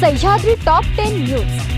Sahyadri top ten news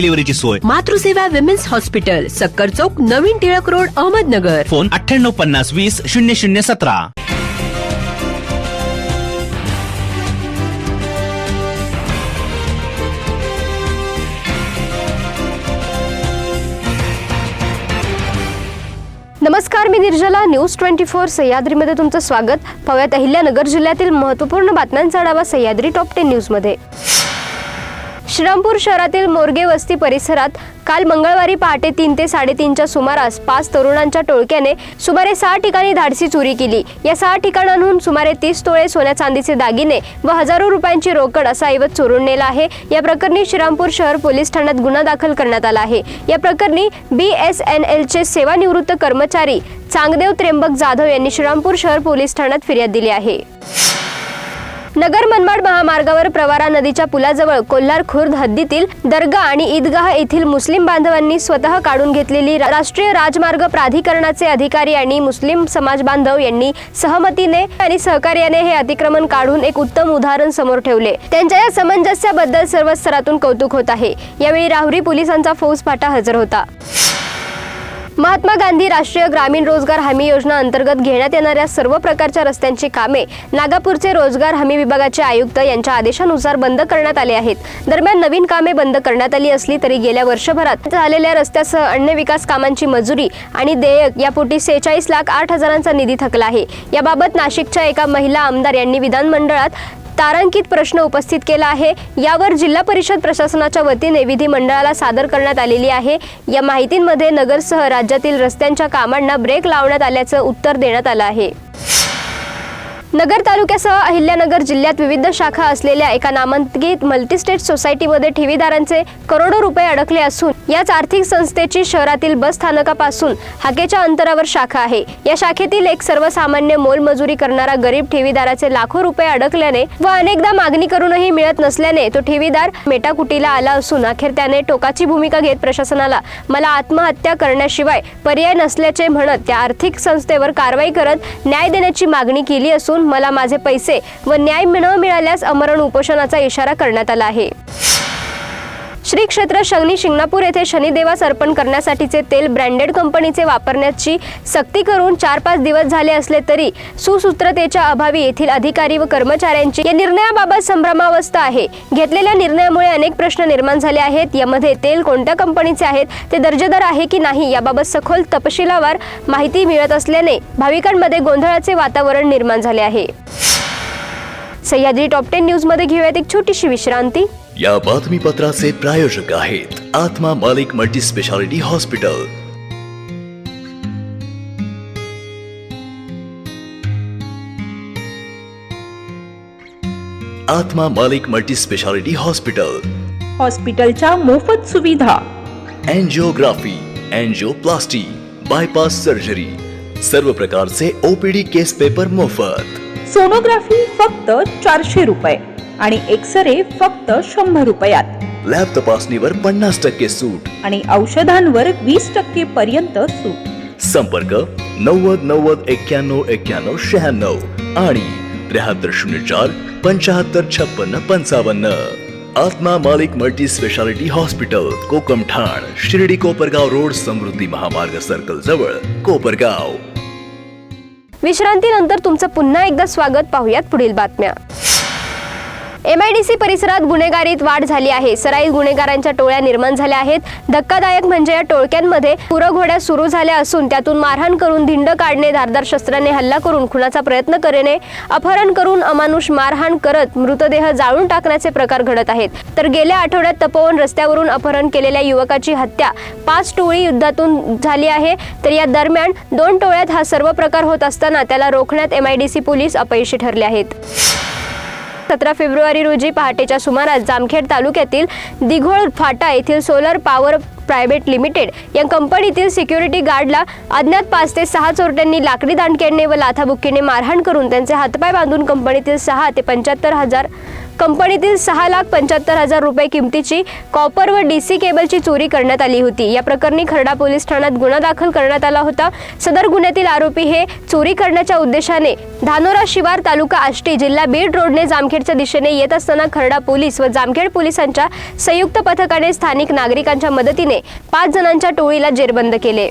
डिलिव्हरीची सोय. Matruseva women's hospital Sakkar Chowk Navin Tilak road Ahmednagar. Phone अठ्ठ्याण्णव पन्नास वीस शून्य शून्य सतरा. नमस्कार मी निर्जला. न्यूज ट्वेंटी फोर सह्याद्रीमध्ये तुमचं स्वागत. पाहूयात अहिल्यानगर जिल्ह्यातील महत्त्वपूर्ण बातम्यांचा आढावा सह्याद्री टॉप टेन न्यूजमध्ये श्रीरामपूर शहरातील मोरगे वस्ती परिसरात काल मंगळवारी पहाटे तीन ते साडेतीनच्या सुमारास पाच तरुणांच्या टोळक्याने सुमारे सहा ठिकाणी धाडसी चोरी केली. या सहा ठिकाणांहून सुमारे तीस तोळे सोन्या चांदीचे दागिने व हजारो रुपयांची रोकड असा ऐवज चोरून नेला आहे. या प्रकरणी श्रीरामपूर शहर पोलीस ठाण्यात गुन्हा दाखल करण्यात आला आहे. या प्रकरणी बी एस एन एलचे सेवानिवृत्त कर्मचारी चांगदेव त्र्यंबक जाधव यांनी श्रीरामपूर शहर पोलीस ठाण्यात फिर्याद दिली आहे. नगर मनमाड महामार्गावर प्रवारा नदीच्या पुलाजवळ कोल्हार खुर्द हद्दीतील दर्गा आणि ईदगाह येथील मुस्लिम बांधवांनी स्वतः काढून घेतलेली रा- राष्ट्रीय राजमार्ग प्राधिकरणाचे अधिकारी आणि मुस्लिम समाज बांधव यांनी सहमतीने आणि सहकार्याने हे अतिक्रमण काढून एक उत्तम उदाहरण समोर ठेवले. त्यांच्या या समंजस्याबद्दल सर्व स्तरातून कौतुक होत आहे. यावेळी राहुरी पोलिसांचा फौजफाटा हजर होता. महात्मा गांधी राष्ट्रीय ग्रामीण रोजगार हमी योजना अंतर्गत घेण्यात येणाऱ्या सर्व प्रकारच्या रस्त्यांची कामे नागापूरचे रोजगार हमी विभागाचे आयुक्त यांच्या आदेशानुसार बंद करण्यात आले आहेत. दरम्यान नवीन कामे बंद करण्यात आली असली तरी गेल्या वर्षभरात झालेल्या रस्त्यासह अन्य विकास कामांची मजुरी आणि देयक यापोटी सेहेचाळीस लाख आठ हजारांचा निधी थकला आहे. याबाबत नाशिकच्या एका महिला आमदार यांनी विधानमंडळात तारांकित प्रश्न उपस्थित केला आहे. यावर जिल्हा परिषद प्रशासनाच्या वतीने विधिमंडळाला सादर करण्यात आलेली आहे. या माहितींमध्ये नगरसह राज्यातील रस्त्यांच्या कामांना ब्रेक लावण्यात आल्याचं उत्तर देण्यात आलं आहे. नगर तालुक्यासह अहिल्यानगर जिल्ह्यात विविध शाखा असलेल्या एका नामांकित मल्टीस्टेट सोसायटीमध्ये ठेवीदारांचे करोडो रुपये अडकले असून याच आर्थिक संस्थेची शहरातील बस स्थानकापासून हाकेच्या अंतरावर शाखा आहे. या शाखेतील एक सर्वसामान्य मोलमजुरी करणारा गरीब ठेवीदाराचे लाखो रुपये अडकल्याने व अनेकदा मागणी करूनही मिळत नसल्याने तो ठेवीदार मेटाकुटीला आला असून अखेर त्याने टोकाची भूमिका घेत प्रशासनाला मला आत्महत्या करण्याशिवाय पर्याय नसल्याचे म्हणत त्या आर्थिक संस्थेवर कारवाई करत न्याय देण्याची मागणी केली असून मला माझे पैसे व न्याय न मिळाल्यास अमरण उपोषणाचा इशारा करण्यात आला आहे. श्री क्षेत्र शनी शिंगणापूर येथे शनिदेवास अर्पण करण्यासाठीचे तेल ब्रँडेड कंपनीचे वापरण्याची सक्ती करून चार पाच दिवस झाले असले तरी सुसूत्रतेच्या अभावी येथील अधिकारी व कर्मचाऱ्यांची या निर्णयाबाबत संभ्रमावस्था आहे. घेतलेल्या निर्णयामुळे अनेक प्रश्न निर्माण झाले आहेत. यामध्ये तेल कोणत्या कंपनीचे आहेत ते दर्जेदार आहे की नाही याबाबत सखोल तपशिलावार माहिती मिळत असल्याने भाविकांमध्ये गोंधळाचे वातावरण निर्माण झाले आहे. सह्याद्री टॉप टेन न्यूजमध्ये घेऊयात एक छोटीशी विश्रांती. या बातमीपत्राचे प्रायोजक आहेत आत्मा मालिक मल्टी स्पेशालिटी हॉस्पिटल आत्मा मालिक मल्टी स्पेशालिटी हॉस्पिटल हॉस्पिटलच्या मोफत सुविधा. एन्जिओग्राफी एन्जिओप्लास्टी बायपास सर्जरी सर्व प्रकारचे ओपीडी केस पेपर मोफत. सोनोग्राफी फक्त चारशे रुपये. आणि एक्स रे फक्त शंभर रुपयात. लॅब तपासणीवर पन्नास टक्के सूट. आणि औषधांवर वीस टक्के पर्यंत सूट. संपर्क नव्वद नव्वद एक्क्याण्णव एक्क्याण्णव शहाण्णव आणि त्र्याहत्तर शून्य चार पंचाहत्तर छप्पन्न पंचावन्न. आत्मा मालिक मल्टी स्पेशालिटी हॉस्पिटल कोकम ठाण शिर्डी कोपरगाव रोड समृद्धी महामार्ग सर्कल जवळ कोपरगाव. विश्रांतीनंतर तुमचं पुन्हा एकदा स्वागत पाहुयात पुढील बातम्या. एमआयडीसी परिसरात गुन्हेगारीत वाढ झाली आहे. सराईत गुन्हेगारांच्या टोळ्या निर्माण झाल्या आहेत. धक्कादायक म्हणजे या टोळक्यांमध्ये पुरघोड्या सुरू झाल्या असून त्यातून मारहाण करून धिंड काढणे धारदार शस्त्राने हल्ला करून खुनाचा प्रयत्न करणे अपहरण करून अमानुष मारहाण करत मृतदेह जाळून टाकण्याचे प्रकार घडत आहेत. तर गेल्या आठवड्यात तपोवन रस्त्यावरून अपहरण केलेल्या युवकाची हत्या पाच टोळी युद्धातून झाली आहे. तर या दरम्यान दोन टोळ्यात हा सर्व प्रकार होत असताना त्याला रोखण्यात एमआयडीसी पोलीस अपयशी ठरले आहेत. सतरा फेब्रुवारी रोजी पहाटेच्या सुमारास जामखेड तालुक्यातील दिघोळ फाटा येथील सोलर पॉवर प्रायव्हेट लिमिटेड या कंपनीतील सिक्युरिटी गार्डला अज्ञात पाच ते सहा चोरट्यांनी लाकडी दांडकेने व लाथाबुक्कीने मारहाण करून त्यांचे हातपाय बांधून कंपनीतील सहा ते पंच्याहत्तर हजार कंपनीतील सहा लाख पंच्याहत्तर हजार रुपये किमतीची कॉपर व डी सी केबलची चोरी करण्यात आली होती. या प्रकरणी खरडा पोलीस ठाण्यात गुन्हा दाखल करण्यात आला होता. सदर गुन्ह्यातील आरोपी हे चोरी करण्याच्या उद्देशाने धानोरा शिवार तालुका आष्टी जिल्हा बीड रोडने जामखेडच्या दिशेने येत असताना खरडा पोलीस व जामखेड पोलिसांच्या संयुक्त पथकाने स्थानिक नागरिकांच्या मदतीने पाच जणांच्या टोळीला जेरबंद केले.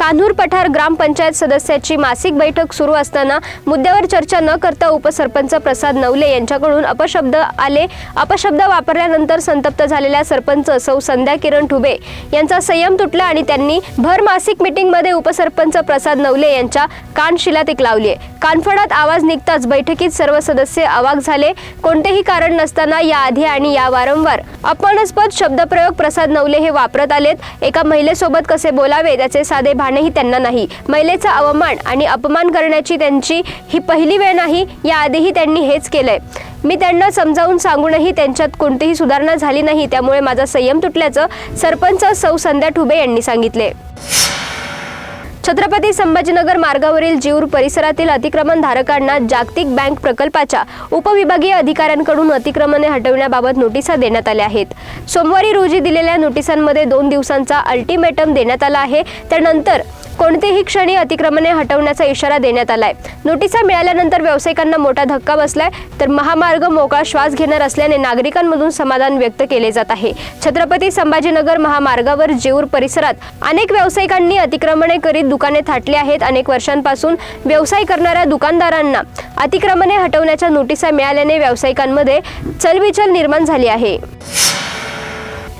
कान्हूर पठार ग्रामपंचायत सदस्याची मासिक बैठक सुरू असताना मुद्द्यावर चर्चा न करता उपसरपंच प्रसाद नवले यांच्याकडून अपशब्द आले. अपशब्द वापरल्यानंतर संतप्त झालेल्या सरपंच सौ संध्या किरण ठुबे यांचा संयम तुटला आणि त्यांनी भर मासिक मीटिंगमध्ये उपसरपंच प्रसाद नवले यांच्या कानशिलातीक लावली कानफडात आवाज निघताच बैठकीत सर्व सदस्य अवाक झाले. कोणतेही कारण नसताना याआधी आणि या वारंवार अपमानास्पद शब्दप्रयोग प्रसाद नवले हे वापरत आलेत. एका महिलेसोबत कसे बोलावे त्याचे साधे भानही त्यांना नाही. महिलेचा अवमान आणि अपमान करण्याची त्यांची ही पहिली वेळ नाही याआधीही त्यांनी हेच केलंय. मी त्यांना समजावून सांगूनही त्यांच्यात कोणतीही सुधारणा झाली नाही त्यामुळे माझा संयम तुटल्याचं सरपंच सौ संध्या ठुबे यांनी सांगितले. छत्रपती संभाजीनगर मार्गावरील जीवर परिसरातील अतिक्रमण धारकांना जागतिक बँक प्रकल्पाच्या उपविभागीय अधिकाऱ्यांकडून अतिक्रमणे हटविण्याबाबत नोटिसा देण्यात आल्या आहेत. सोमवारी रोजी दिलेल्या नोटिसांमध्ये दोन दिवसांचा अल्टिमेटम देण्यात आला आहे. त्यानंतर कोणतेही क्षणी अतिक्रमणे हटवण्याचा इशारा देण्यात आलाय. नोटिसा मिळाल्यानंतर व्यावसायिकांना मोठा धक्का बसलाय तर महामार्ग मोकळा श्वास घेणार असल्याने नागरिकांमधून समाधान व्यक्त केले जात आहे. छत्रपती संभाजीनगर महामार्गावर जेऊर परिसरात अनेक व्यावसायिकांनी अतिक्रमणे करीत दुकाने थाटली आहेत. अनेक वर्षांपासून व्यवसाय करणाऱ्या दुकानदारांना अतिक्रमणे हटवण्याच्या नोटिसा मिळाल्याने व्यावसायिकांमध्ये चलबिचल निर्माण झाली आहे.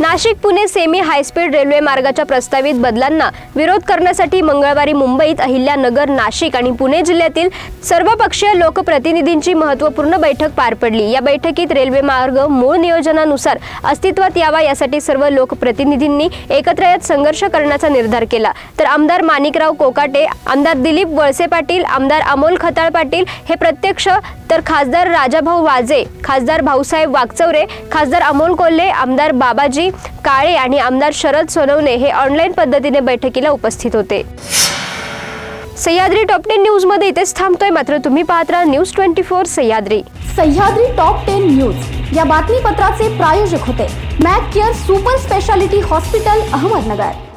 Nashik Pune semi high speed railway मार्गाच्या प्रस्तावित बदलांना विरोध करण्यासाठी मंगळवारी मुंबईत अहिल्यानगर नाशिक आणि पुणे जिल्ह्यातील सर्वपक्षीय लोकप्रतिनिधींची महत्त्वपूर्ण बैठक पार पडली. या बैठकीत रेल्वे मार्ग मूळ नियोजनानुसार अस्तित्वात यावा यासाठी सर्व लोकप्रतिनिधींनी एकत्र येत संघर्ष करण्याचा निर्धार केला. तर आमदार माणिकराव कोकाटे आमदार दिलीप वळसे पाटील आमदार अमोल खताळ पाटील हे प्रत्यक्ष तर खासदार राजाभाऊ वाजे खासदार भाऊसाहेब वागचौरे खासदार अमोल कोल्हे आमदार बाबाजी काळे आणि आमदार शरद सोनवणे हे ऑनलाईन पद्धतीने बैठकीला उपस्थित होते. सह्याद्री टॉप टेन न्यूजमध्ये इथेच थांबतोय. मात्र तुम्ही पाहत राहा news twenty four Sahyadri. Sahyadri top ten news या बातमीपत्राचे प्रायोजक होते. Mac Care super speciality hospital Ahmednagar.